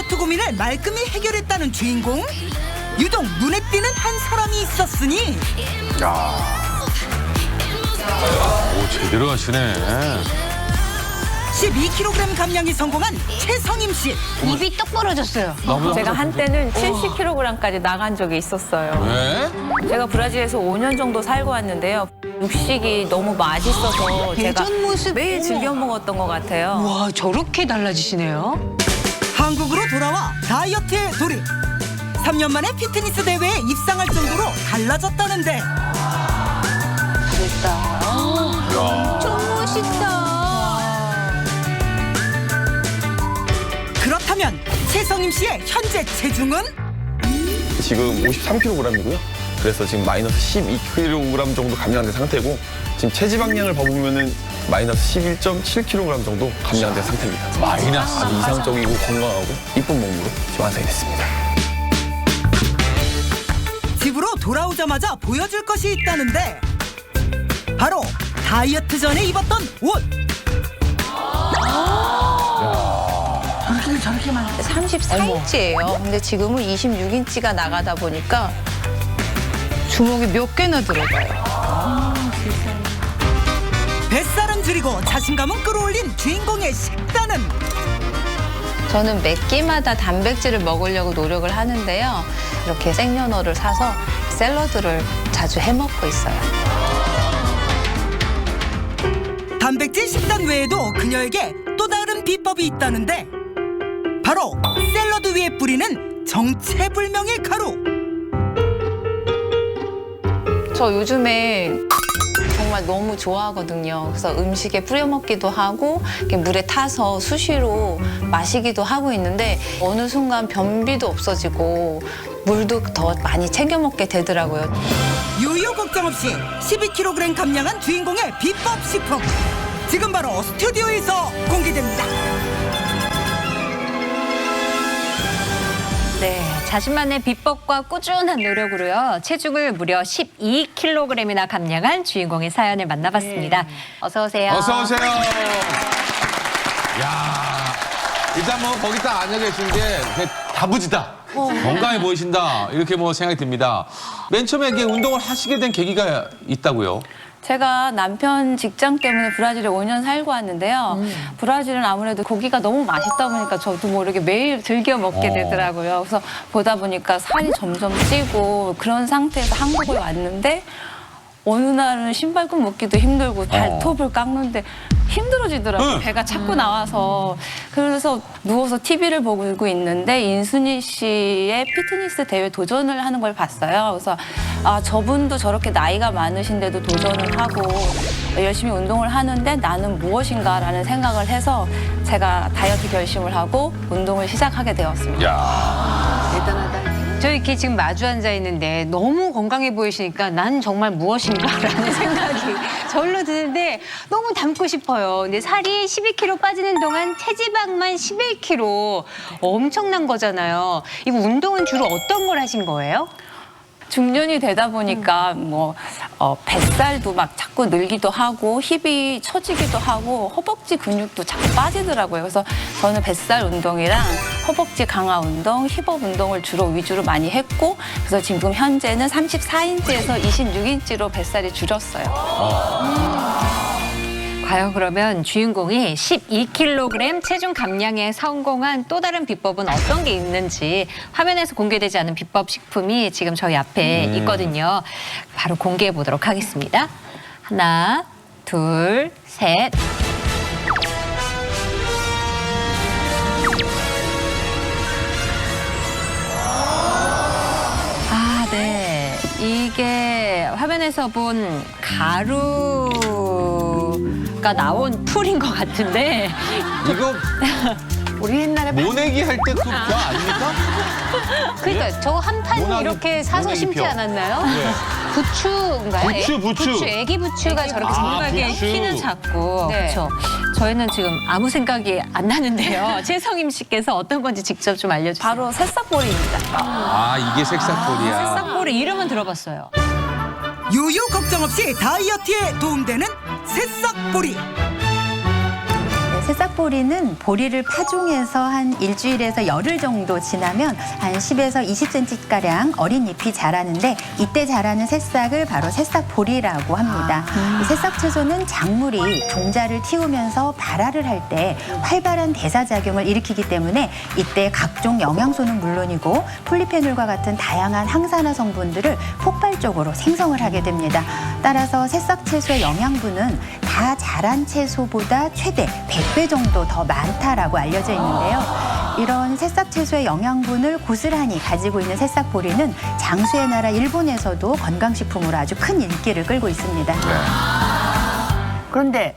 다이어트 고민을 말끔히 해결했다는 주인공. 유독 눈에 띄는 한 사람이 있었으니 오 제대로 하시네. 12kg 감량이 성공한 최성임 씨. 입이 떡 벌어졌어요. 나보다 제가 한때는 70kg까지 나간 적이 있었어요. 왜? 제가 브라질에서 5년 정도 살고 왔는데요. 육식이 너무 맛있어서 제가 예전 모습 매일. 즐겨 먹었던 것 같아요. 와 저렇게 달라지시네요. 한국으로 다이어트에 돌입. 3년 만에 피트니스 대회에 입상할 정도로 달라졌다는데 됐다. 좀 멋있다. 그렇다면 최성임 씨의 현재 체중은 지금 53kg이고요. 그래서 지금 마이너스 12kg 정도 감량된 상태고 지금 체지방량을 봐보면은 마이너스 11.7kg 정도 감량된 상태입니다. 마이너스. 아주 이상적이고 건강하고 이쁜 몸으로 완성이 됐습니다. 집으로 돌아오자마자 보여줄 것이 있다는데 바로 다이어트 전에 입었던 옷. 34인치예요. 근데 지금은 26인치가 나가다 보니까 주먹이 몇 개나 들어가요. 뱃살 은 줄이고 자신감은 끌어올린 주인공의 식단은 저는 몇 끼마다 단백질을 먹으려고 노력을 하는데요. 이렇게 생연어를 사서 샐러드를 자주 해 먹고 있어요. 단백질 식단 외에도 그녀에게 또 다른 비법이 있다는데 바로 샐러드 위에 뿌리는 정체불명의 가루. 저 요즘에 너무 좋아하거든요. 그래서 음식에 뿌려 먹기도 하고 이렇게 물에 타서 수시로 마시기도 하고 있는데 어느 순간 변비도 없어지고 물도 더 많이 챙겨 먹게 되더라고요. 유유 걱정 없이 12kg 감량한 주인공의 비법 식품. 지금 바로 스튜디오에서 공개됩니다. 네, 자신만의 비법과 꾸준한 노력으로요 체중을 무려 12kg이나 감량한 주인공의 사연을 만나봤습니다. 어서 오세요. 어서 오세요. 야 일단 뭐 거기 딱 앉아 계신 게 다부지다. 건강해 보이신다. 이렇게 뭐 생각이 듭니다. 맨 처음에 이게 운동을 하시게 된 계기가 있다고요? 제가 남편 직장 때문에 브라질에 5년 살고 왔는데요. 브라질은 아무래도 고기가 너무 맛있다 보니까 저도 모르게 매일 즐겨 먹게 어. 되더라고요. 그래서 보다 보니까 살이 점점 찌고 그런 상태에서 한국에 왔는데 어느 날은 신발끈 묶기도 힘들고 발톱을 깎는데 힘들어지더라고요. 응. 배가 자꾸 나와서. 그래서 누워서 TV를 보고 있는데 인순이 씨의 피트니스 대회 도전을 하는 걸 봤어요. 그래서 아, 저분도 저렇게 나이가 많으신데도 도전을 하고 열심히 운동을 하는데 나는 무엇인가라는 생각을 해서 제가 다이어트 결심을 하고 운동을 시작하게 되었습니다. 야. 저 이렇게 지금 마주 앉아 있는데 너무 건강해 보이시니까 난 정말 무엇인가라는 생각이 절로 드는데 너무 닮고 싶어요. 근데 살이 12kg 빠지는 동안 체지방만 11kg 엄청난 거잖아요. 이거 운동은 주로 어떤 걸 하신 거예요? 중년이 되다 보니까 뭐 어, 뱃살도 막 자꾸 늘기도 하고 힙이 처지기도 하고 허벅지 근육도 자꾸 빠지더라고요. 그래서 저는 뱃살 운동이랑 허벅지 강화 운동, 힙업 운동을 주로 위주로 많이 했고 그래서 지금 현재는 34인치에서 26인치로 뱃살이 줄었어요. 과연 그러면 주인공이 12kg 체중 감량에 성공한 또 다른 비법은 어떤 게 있는지 화면에서 공개되지 않은 비법 식품이 지금 저희 앞에 있거든요. 바로 공개해 보도록 하겠습니다. 하나, 둘, 셋. 아, 네. 이게 화면에서 본 가루 가 나온 풀인 것 같은데 이거 우리 옛날에 모내기 할 때 그 벼 아닙니까? 그러니까 저거 한 판 모나기- 이렇게 사서 모나기 심지 벼. 않았나요? 네. 부추인가요? 부추, 애- 부추. 애기 부추가 저렇게 아, 생각에 부추. 키는 작고 네. 그렇죠. 저희는 지금 아무 생각이 안 나는데요. 최성임 씨께서 어떤 건지 직접 좀 알려주세요. 바로 새싹볼입니다. 아 이게 색사골이야. 싹볼의 이름은 들어봤어요. 유유 걱정 없이 다이어트에 도움되는 새싹보리. 네, 새싹보리는 보리를 파종해서 한 일주일에서 열흘 정도 지나면 한 10에서 20cm가량 어린 잎이 자라는데 이때 자라는 새싹을 바로 새싹보리라고 합니다. 이 새싹 채소는 작물이 종자를 틔우면서 발화를 할 때 활발한 대사작용을 일으키기 때문에 이때 각종 영양소는 물론이고 폴리페놀과 같은 다양한 항산화 성분들을 폭발적으로 생성을 하게 됩니다. 따라서 새싹 채소의 영양분은 다 자란 채소보다 최대 100배 정도 더 많다라고 알려져 있는데요. 이런 새싹 채소의 영양분을 고스란히 가지고 있는 새싹 보리는 장수의 나라 일본에서도 건강식품으로 아주 큰 인기를 끌고 있습니다. 그런데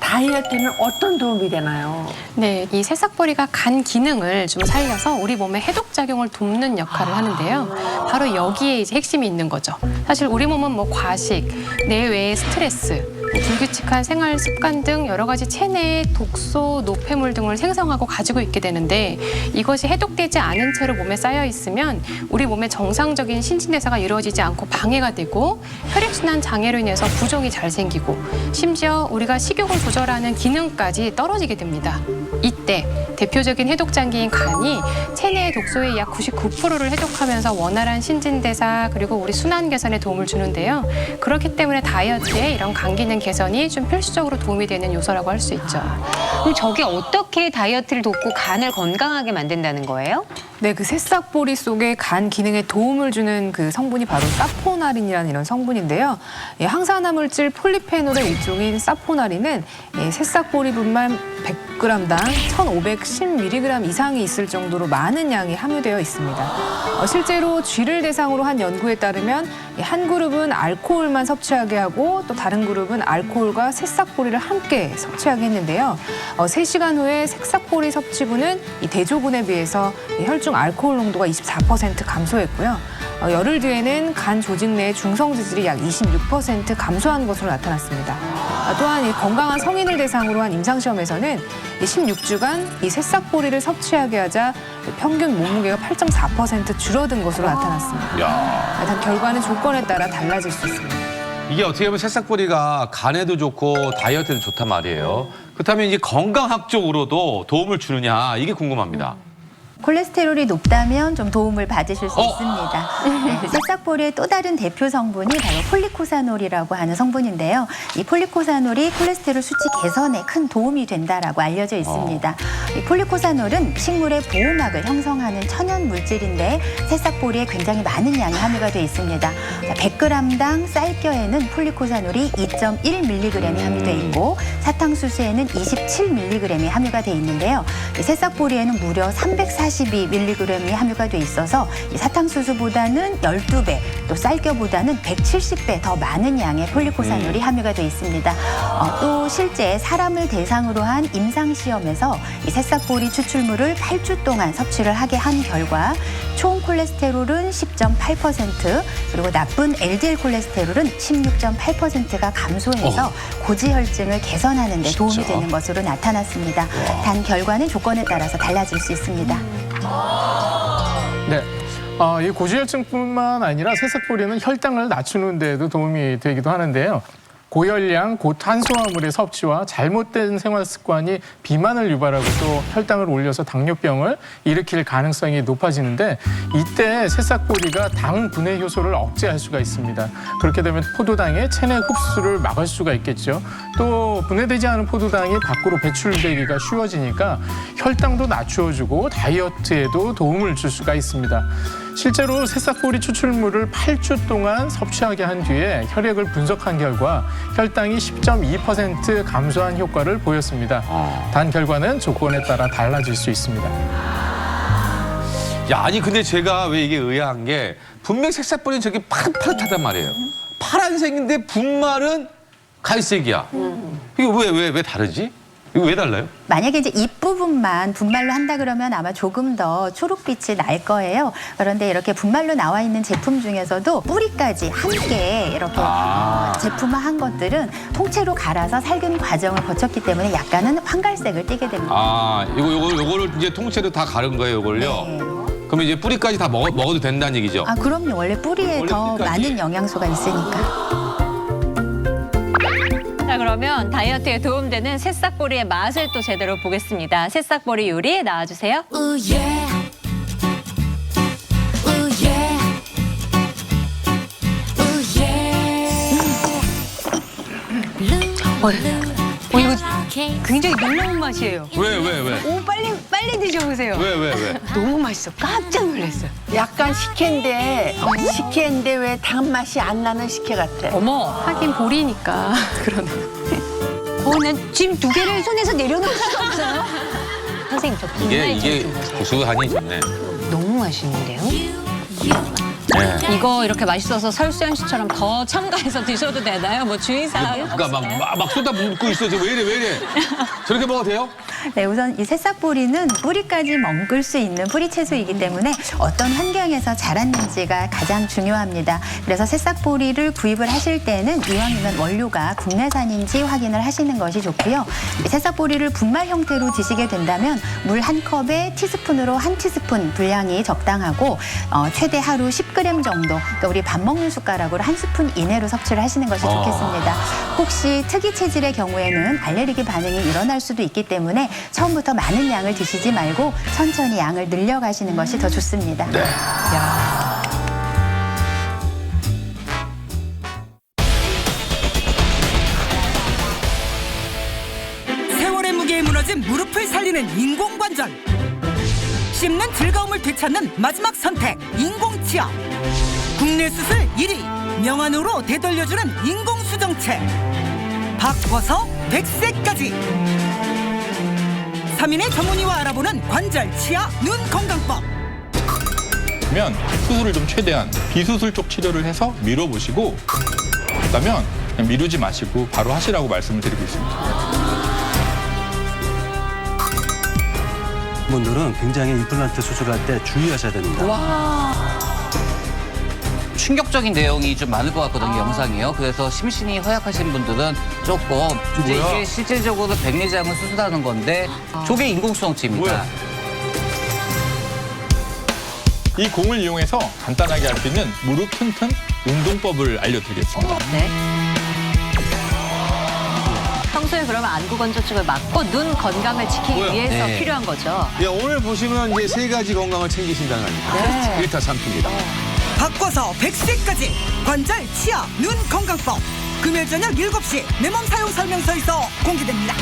다이어트는 어떤 도움이 되나요? 네, 이 새싹보리가 간 기능을 좀 살려서 우리 몸의 해독 작용을 돕는 역할을 하는데요. 바로 여기에 이제 핵심이 있는 거죠. 사실 우리 몸은 뭐 과식, 내외의 스트레스, 뭐 불규칙한 생활 습관 등 여러 가지 체내의 독소, 노폐물 등을 생성하고 가지고 있게 되는데 이것이 해독되지 않은 채로 몸에 쌓여 있으면 우리 몸의 정상적인 신진대사가 이루어지지 않고 방해가 되고 혈액순환 장애로 인해서 부종이 잘 생기고 심지어 우리가 식욕을 조절하는 기능까지 떨어지게 됩니다. 이때 대표적인 해독 장기인 간이 체내의 독소의 약 99%를 해독하면서 원활한 신진대사 그리고 우리 순환 개선에 도움을 주는데요. 그렇기 때문에 다이어트에 이런 간 기능 개선이 좀 필수적으로 도움이 되는 요소라고 할 수 있죠. 그럼 저게 어떻게 다이어트를 돕고 간을 건강하게 만든다는 거예요? 네, 그 새싹보리 속에 간 기능에 도움을 주는 그 성분이 바로 사포나린이라는 이런 성분인데요. 예, 항산화 물질 폴리페놀의 일종인 사포나린은 예, 새싹보리분만 100g당 1,510mg 이상이 있을 정도로 많은 양이 함유되어 있습니다. 어, 실제로 쥐를 대상으로 한 연구에 따르면 예, 한 그룹은 알코올만 섭취하게 하고 또 다른 그룹은 알코올과 새싹보리를 함께 섭취하게 했는데요. 어, 3시간 후에 새싹보리 섭취분은 이 대조군에 비해서 이 혈중 알코올 농도가 24% 감소했고요. 어, 열흘 뒤에는 간 조직 내 중성 지질이 약 26% 감소한 것으로 나타났습니다. 아, 또한 이 건강한 성인을 대상으로 한 임상 시험에서는 이 16주간 이 새싹보리를 섭취하게 하자 평균 몸무게가 8.4% 줄어든 것으로 나타났습니다. 야단 결과는 조건에 따라 달라질 수 있습니다. 이게 어떻게 보면 새싹보리가 간에도 좋고 다이어트에도 좋단 말이에요. 그렇다면 이제 건강학적으로도 도움을 주느냐 이게 궁금합니다. 콜레스테롤이 높다면 좀 도움을 받으실 수 어? 있습니다. 네, 새싹보리의 또 다른 대표 성분이 바로 폴리코사놀이라고 하는 성분인데요. 이 폴리코사놀이 콜레스테롤 수치 개선에 큰 도움이 된다라고 알려져 있습니다. 이 폴리코사놀은 식물의 보호막을 형성하는 천연 물질인데 새싹보리에 굉장히 많은 양이 함유가 되어 있습니다. 자, 100g당 쌀겨에는 폴리코사놀이 2.1mg이 함유되어 있고 사탕수수에는 27mg이 함유가 되어 있는데요. 이 새싹보리에는 무려 342mg이 함유가 돼 있어서 이 사탕수수보다는 12배, 또 쌀겨보다는 170배 더 많은 양의 폴리코사놀이 함유가 돼 있습니다. 어, 또 실제 사람을 대상으로 한 임상 시험에서 이 새싹보리 추출물을 8주 동안 섭취를 하게 한 결과 총 콜레스테롤은 10.8% 그리고 나쁜 LDL 콜레스테롤은 16.8%가 감소해서 고지혈증을 개선하는 데 도움이 진짜? 되는 것으로 나타났습니다. 단 결과는 조건에 따라서 달라질 수 있습니다. 네. 어, 이 고지혈증뿐만 아니라 새싹보리는 혈당을 낮추는 데도 도움이 되기도 하는데요. 고열량, 고탄수화물의 섭취와 잘못된 생활 습관이 비만을 유발하고 또 혈당을 올려서 당뇨병을 일으킬 가능성이 높아지는데 이때 새싹보리가 당 분해 효소를 억제할 수가 있습니다. 그렇게 되면 포도당의 체내 흡수를 막을 수가 있겠죠. 또 분해되지 않은 포도당이 밖으로 배출되기가 쉬워지니까 혈당도 낮추어주고 다이어트에도 도움을 줄 수가 있습니다. 실제로 새싹보리 추출물을 8주 동안 섭취하게 한 뒤에 혈액을 분석한 결과 혈당이 10.2% 감소한 효과를 보였습니다. 단 결과는 조건에 따라 달라질 수 있습니다. 야 아니 근데 제가 왜 이게 의아한 게 분명 색깔보리는 저게 파릇파릇하단 말이에요. 파란색인데 분말은 갈색이야. 이거 왜왜 왜 다르지? 이거 왜 달라요? 만약에 이제 잎부분만 분말로 한다 그러면 아마 조금 더 초록빛이 날 거예요. 그런데 이렇게 분말로 나와 있는 제품 중에서도 뿌리까지 함께 이렇게 아. 어, 제품화한 것들은 통째로 갈아서 살균 과정을 거쳤기 때문에 약간은 황갈색을 띠게 됩니다. 아 이거 요거 요거를 이제 통째로 다 가른 거예요, 요걸요. 네. 그러면 이제 뿌리까지 다 먹어, 먹어도 된다는 얘기죠. 아 그럼요. 원래 뿌리에 원래 더 뿌리까지. 많은 영양소가 있으니까. 자 그러면 다이어트에 도움되는 새싹보리의 맛을 또 제대로 보겠습니다. 새싹보리 요리 나와주세요. 어, 어, 이거 굉장히 놀라운 맛이에요. 왜, 왜, 왜? 오 빨리 빨리 드셔보세요. 왜, 왜, 왜? 너무 맛있어. 깜짝 놀랐어요. 약간 식혜인데 식혜인데 왜 단맛이 안 나는 식혜 같아. 어머, 하긴 보리니까 그러네. 어, 난 지금 두 개를 손에서 내려놓을 수가 없어요. 선생님 저 이게, 분말 이게 좀좀 고소하니 좋네. 너무 맛있는데요? 네. 이거 이렇게 맛있어서 설수연 씨처럼 더 첨가해서 드셔도 되나요? 뭐 주의사항 그러니까 막, 막, 막 쏟아 붓고 있어. 지금 왜 이래, 왜 이래? 저렇게 먹어도 돼요? 네, 우선 이 새싹보리는 뿌리까지 먹을 수 있는 뿌리 채소이기 때문에 어떤 환경에서 자랐는지가 가장 중요합니다. 그래서 새싹보리를 구입을 하실 때는 이왕이면 원료가 국내산인지 확인을 하시는 것이 좋고요. 이 새싹보리를 분말 형태로 드시게 된다면 물 한 컵에 티스푼으로 한 티스푼 분량이 적당하고 어, 최대 하루 10g 정도, 그러니까 우리 밥 먹는 숟가락으로 한 스푼 이내로 섭취를 하시는 것이 좋겠습니다. 혹시 특이 체질의 경우에는 알레르기 반응이 일어날 수도 있기 때문에 처음부터 많은 양을 드시지 말고 천천히 양을 늘려가시는 것이 더 좋습니다. 세월의 무게에 무너진 무릎을 살리는 인공관절 씹는 즐거움을 되찾는 마지막 선택 인공치아 국내 수술 1위 명안으로 되돌려주는 인공수정체. 바꿔서 100세까지. 3인의 전문의와 알아보는 관절, 치아, 눈 건강법. 면 수술을 좀 최대한 비수술 쪽 치료를 해서 미뤄보시고 그다면 미루지 마시고 바로 하시라고 말씀을 드리고 있습니다. 분들은 굉장히 임플란트 수술할 때 주의하셔야 됩니다. 충격적인 내용이 좀 많을 것 같거든요, 영상이요. 그래서 심신이 허약하신 분들은 조금 이제 뭐야? 이게 실질적으로 백내장을 수술하는 건데 저게 인공수정체입니다. 뭐야? 이 공을 이용해서 간단하게 할 수 있는 무릎 튼튼 운동법을 알려드리겠습니다. 네. 평소에 그러면 안구 건조증을 막고 눈 건강을 지키기 뭐야? 위해서 네. 필요한 거죠. 예, 오늘 보시면 이제 세 가지 건강을 챙기신다는 네. 일타 삼입니다 바꿔서 100세까지 관절, 치아, 눈 건강법 금요일 저녁 7시 내 몸 사용 설명서에서 공개됩니다